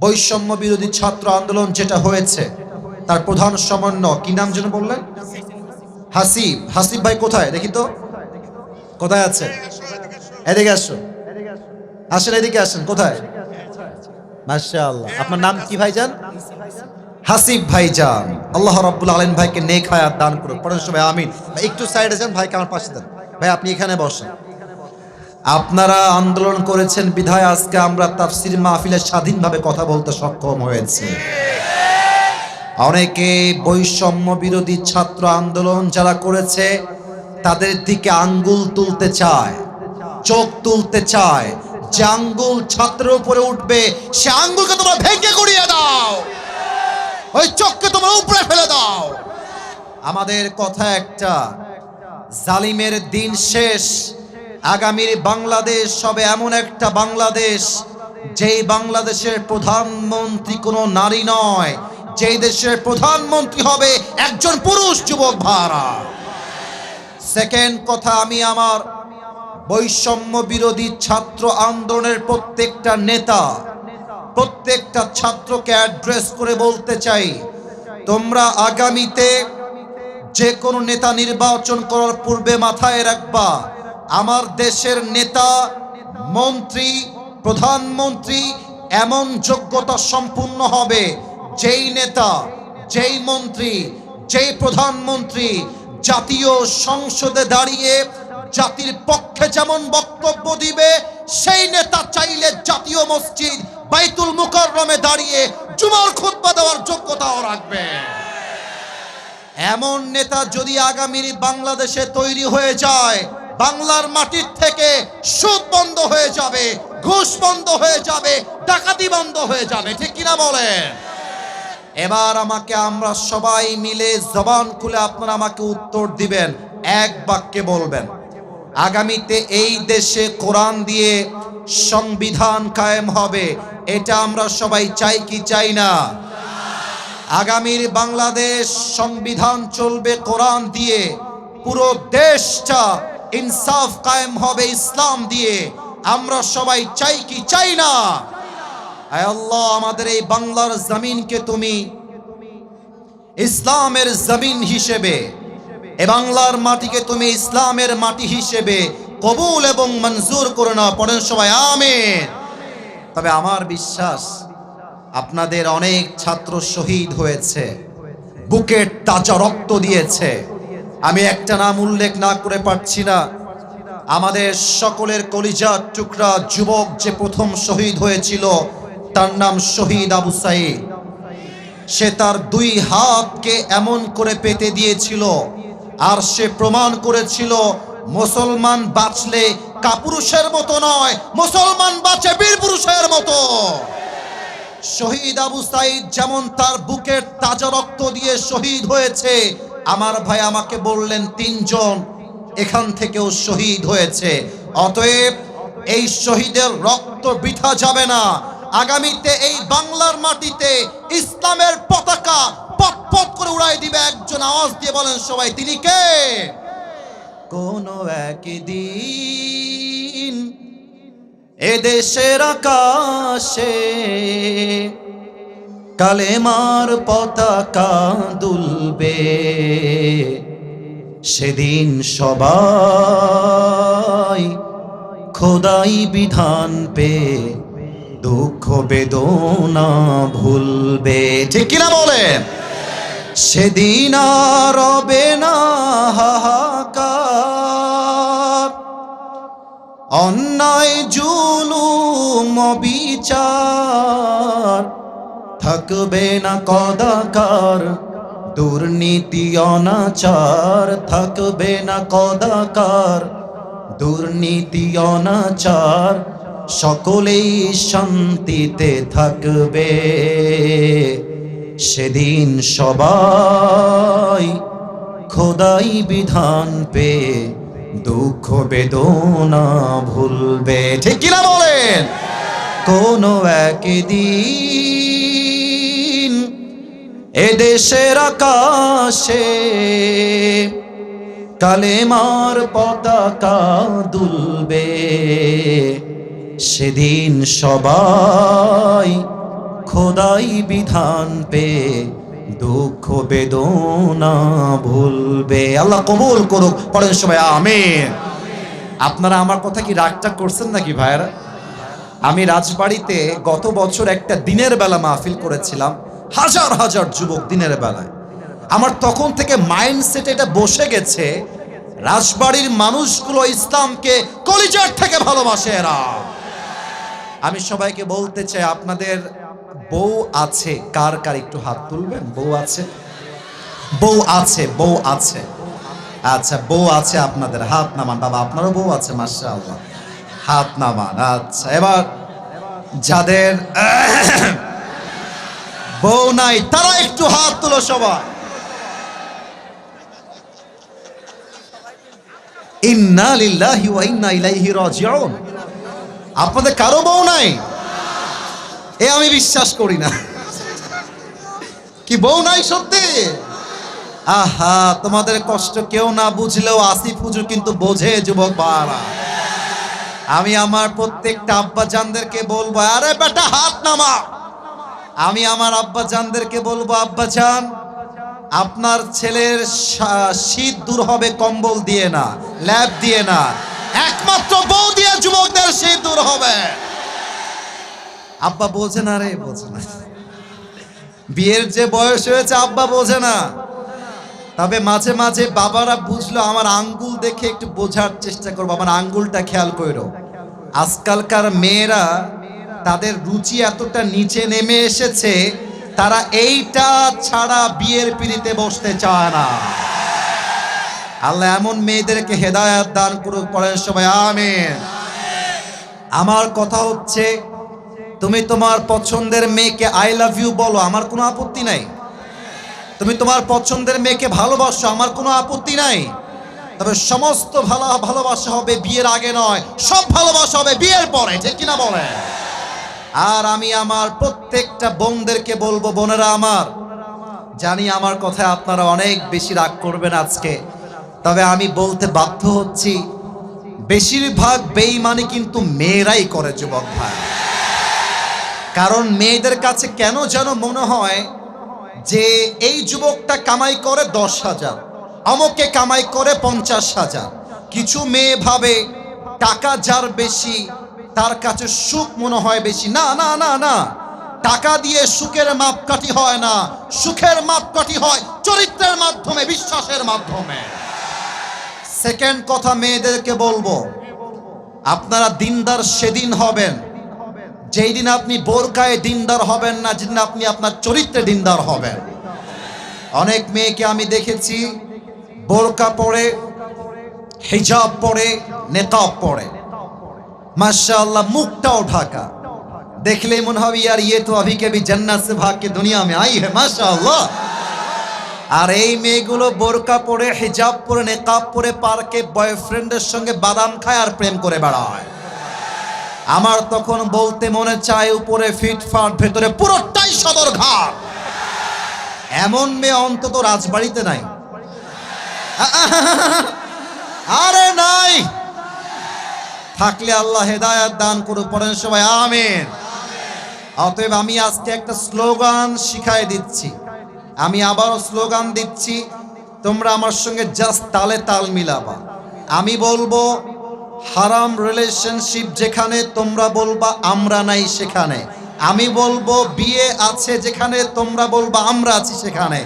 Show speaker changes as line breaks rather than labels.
বৈষম্য বিরোধী ছাত্র আন্দোলন যেটা হয়েছে, তার প্রধান সমন্বয়, কি নাম যেন বললেন? হাসিব। হাসিব ভাই কোথায়? দেখি তো। কোথায় আছে? এদিকে আসো। আসেন, এদিকে আসেন। কোথায়? মাশাআল্লাহ। আপনার নাম কি ভাইজান? হাসিব ভাইজান। আল্লাহ রাব্বুল আলামিন ভাইকে নেক হায়াত দান করুন পড়েন সবাই আমিন। একটু সাইডে যান, ভাইকে আমার পাশে দেন। ভাই, আপনি এখানে বসেন। আপনারা আন্দোলন করেছেন, বিধায় আজকে আমরা তাফসির মাহফিলে স্বাধীনভাবে কথা বলতে সক্ষম হয়েছে। অনেকে বৈষম্য বিরোধী ছাত্র আন্দোলন যারা করেছে, তাদের দিকে আঙ্গুল তুলতে চায়, চোখ তুলতে চায়। যে আঙ্গুল ছাত্রের উপরে উঠবে, সে আঙ্গুলকে তোমরা ভেঙে গড়িয়ে দাও। ওই চোখকে তোমরা উপরে ফেলে দাও। আমাদের কথা একটা, জালিমের দিন শেষ। আগামীর বাংলাদেশ হবে এমন একটা বাংলাদেশ, যেই বাংলাদেশের প্রধানমন্ত্রী কোনো নারী নয়, যেই দেশের প্রধানমন্ত্রী হবে একজন পুরুষ যুবক ভাড়া সেকেন্ড কথা, আমি আমার বৈষম্য বিরোধী ছাত্র আন্দোলনের প্রত্যেকটা নেতা, প্রত্যেকটা ছাত্রকে অ্যাড্রেস করে বলতে চাই, তোমরা আগামীতে যে কোনো নেতা নির্বাচন করার পূর্বে মাথায় রাখবা আমার দেশের নেতা, মন্ত্রী, প্রধানমন্ত্রী এমন যোগ্যতা সম্পূর্ণ হবে যেই নেতা, যেই মন্ত্রী, যেই প্রধানমন্ত্রী জাতীয় সংসদে দাঁড়িয়ে জাতির পক্ষে যেমন বক্তব্য দিবে, সেই নেতা চাইলে জাতীয় মসজিদ বাইতুল মুকাররমে দাঁড়িয়ে জুমার খুতবা দেওয়ার যোগ্যতাও রাখবে। এমন নেতা যদি আগামীর বাংলাদেশে তৈরি হয়ে যায় বাংলার মাটির থেকে সুদ বন্ধ হয়ে যাবে, ঘুষ বন্ধ হয়ে যাবে, ডাকাতি বন্ধ হয়ে যাবে, ঠিক কিনা বলেন? এবার আমাকে আমরা সবাই মিলে জবান খুলে আপনারা আমাকে উত্তর দিবেন, এক বাক্যে বলবেন। আগামীতে এই দেশে কোরআন দিয়ে সংবিধান কায়েম হবে, এটা আমরা সবাই চাই কি চাই না? আগামীর বাংলাদেশ সংবিধান চলবে কোরআন দিয়ে, পুরো দেশটা ইনসাফ কায়েম হবে ইসলাম দিয়ে। আমরা সবাই চাই কি? চাই না। আল্লাহ, আমাদের এই বাংলার জমিনকে তুমি ইসলামের জমিন হিসেবে, এ বাংলার মাটিকে তুমি ইসলামের মাটি হিসেবে কবুল এবং মঞ্জুর করো না। পড়েন সবাই, আমেন। তবে আমার বিশ্বাস, আপনাদের অনেক ছাত্র শহীদ হয়েছে, বুকের তাজা রক্ত দিয়েছে। আমি একটা নাম উল্লেখ না করে পারছি না। আমাদের সকলের কলিজার টুকরা যুবক যে প্রথম শহীদ হয়েছিল, তার নাম শহীদ আবু সাইদ। সে তার দুই হাতকে এমন করে পেতে দিয়েছিল, আর সে প্রমাণ করেছিল, মুসলমান বাঁচলে কাপুরুষের মতো নয়, মুসলমান বাঁচে বীর পুরুষের মতো। শহীদ আবু সাইদ যেমন তার বুকের তাজা রক্ত দিয়ে শহীদ হয়েছে আমার ভাই আমাকে বললেন, তিনজন এখান থেকেও শহীদ হয়েছে। অতএব এই শহীদের রক্ত বৃথা যাবে না। আগামীতে এই বাংলার মাটিতে ইসলামের পতাকা পট পট করে উড়াই দিবে। একজন আওয়াজ দিয়ে বলেন সবাই, তিনি কে? কোন একদিন এদেশের আকাশে কালেমার পতাকা দুলবে। সেদিন সবাই খোদাই বিধান পে দুঃখ বেদনা ভুলবে। ঠিক কিনা বলেন? সেদিন আর রবে না হাহাকার। অন্যায় জুলুম বিচার থাকবে না কদাকার, দুর্নীতি অনাচার, থাকবে না কদাকার, দুর্নীতি অনাচার, সকলেই শান্তিতে থাকবে। সেদিন সবাই খোদাই বিধান পে দুঃখ বেদনা ভুলবে। ঠিক কিনা বলেন? কোন একদিন এদেশের আকাশে কালেমার পতাকা দুলবে। সেদিন সবাই খোদাই বিধান পে দুঃখ বেদনা ভুলবে। আল্লাহ কবুল করুক পরের সময় আমিন। আপনারা আমার কথা কি রাগটা করছেন নাকি ভাইয়েরা? আমি রাজবাড়িতে গত বছর একটা দিনের বেলা মাহফিল করেছিলাম। হাজার হাজার যুবক দিনের বেলায়। আমার তখন থেকে মাইন্ডসেট এটা বসে গেছে, রাজবাড়ির মানুষগুলো ইসলামকে কলিজার থেকে ভালোবাসে এরা। আমি সবাইকে বলতে চাই, আপনাদের বউ আছে, কার কার একটু হাত তুলবেন? বউ আছে? বউ আছে বউ আছে। আচ্ছা বউ আছে আপনাদের, হাত নামান। বাবা, আপনারও বউ আছে মাসা আল্লাহ হাত নামান আচ্ছা এবার যাদের বউ নাই, তারা একটু হাত তুলো সবাই। আপনাদের কারও বউ নাই? এ আমি বিশ্বাস করি না। কি বউ নাই সত্যি? আহা, তোমাদের কষ্ট কেউ না বুঝলেও আসিফ হুজুর কিন্তু বোঝে, যুবক বাড়া আমি আমার প্রত্যেকটা আব্বা জানদেরকে বলব, আরে বেটা হাত নামা আমি আমার আব্বা জানদেরকে বলব আব্বা জান আপনার ছেলের শীত দূর হবে, কম্বল দিয়ে না, ল্যাব দিয়ে না। একমাত্র বউ দিয়ে যুবকদের শীত দূর হবে। আব্বা বোঝে না রে বোঝে না। বিয়ের যে বয়স হয়েছে, আব্বা বোঝে না। তবে মাঝে মাঝে বাবারা বুঝলো, আমার আঙ্গুল দেখে একটু বোঝার চেষ্টা করব। আমার আঙ্গুলটা খেয়াল করো আজকালকার মেয়েরা তাদের রুচি এতটা নিচে নেমে এসেছে, তারা এইটা ছাড়া বিয়ের পিড়িতে বসতে চায় না। আল্লাহ এমন মেয়েদেরকে হেদায়াত দান করুক, পরের সময় আমিন। আমার কথা হচ্ছে, তুমি তোমার পছন্দের মেয়েকে আই লাভ ইউ বলো, আমার কোনো আপত্তি নাই। তুমি তোমার পছন্দের মেয়েকে ভালোবাসো, আমার কোনো আপত্তি নাই। তবে সমস্ত ভালো ভালোবাসা হবে বিয়ের আগে নয়, সব ভালোবাসা হবে বিয়ের পরে, ঠিক কিনা বলে আর আমি আমার প্রত্যেকটা বোনদেরকে বলব, বোনেরা আমার, জানি আমার কথায় আপনারা অনেক বেশি রাগ করবেন আজকে, তবে আমি বলতে বাধ্য হচ্ছি, বেশিরভাগ বেইমানি কিন্তু মেয়েরাই করে, যুবক ভাই। কারণ মেয়েদের কাছে কেন যেন মনে হয় যে এই যুবকটা কামাই করে দশ হাজার অমকে কামাই করে পঞ্চাশ হাজার। কিছু মেয়ে ভাবে টাকা যার বেশি তার কাছে সুখ মনে হয় বেশি। না না না না। টাকা দিয়ে সুখের মাপকাঠি হয় না। সুখের মাপকাঠি হয় চরিত্রের মাধ্যমে, বিশ্বাসের মাধ্যমে। সেকেন্ড কথা মেয়েদেরকে বলব, আপনারা দিনদার সেদিন হবেন। যেই দিন আপনি বোরকায় দিনদার হবেন না, যেদিন আপনি আপনার চরিত্রে দিনদার হবেন। অনেক মেয়েকে আমি দেখেছি, বোরকা পরে, হিজাব পরে, নেকাব পরে। माशाल्लाह মুখটাও ঢাকা দেখলে মনে হবে আর ইয়ে তো अभी के भी जन्नत से भाग के दुनिया में আর এই মেয়েগুলো বোরকা পরে হিজাব পরে নেকাব পরে পার্কে বয়ফ্রেন্ডের সঙ্গে বাদাম খায় আর প্রেম করে বেড়ায় আমার তখন বলতে মনে চায় উপরে ফিটফাট ভেতরে পুরোটাই সদর ঘাট এমন মেয়ে অন্তত রাজবাড়িতে নাই আরে নাই থাকলে আল্লাহ হেদায়াত দান করু পরের সবাই, আমিন। অতএব আমি আজকে একটা স্লোগান শিখাই দিচ্ছি। আমি আবারও স্লোগান দিচ্ছি, তোমরা আমার সঙ্গে জাস্ট তালে তাল মিলাবা। আমি বলব, হারাম রিলেশনশিপ যেখানে তোমরা বলবা আমরা নাই সেখানে। আমি বলব, বিয়ে আছে যেখানে তোমরা বলবা আমরা আছি সেখানে।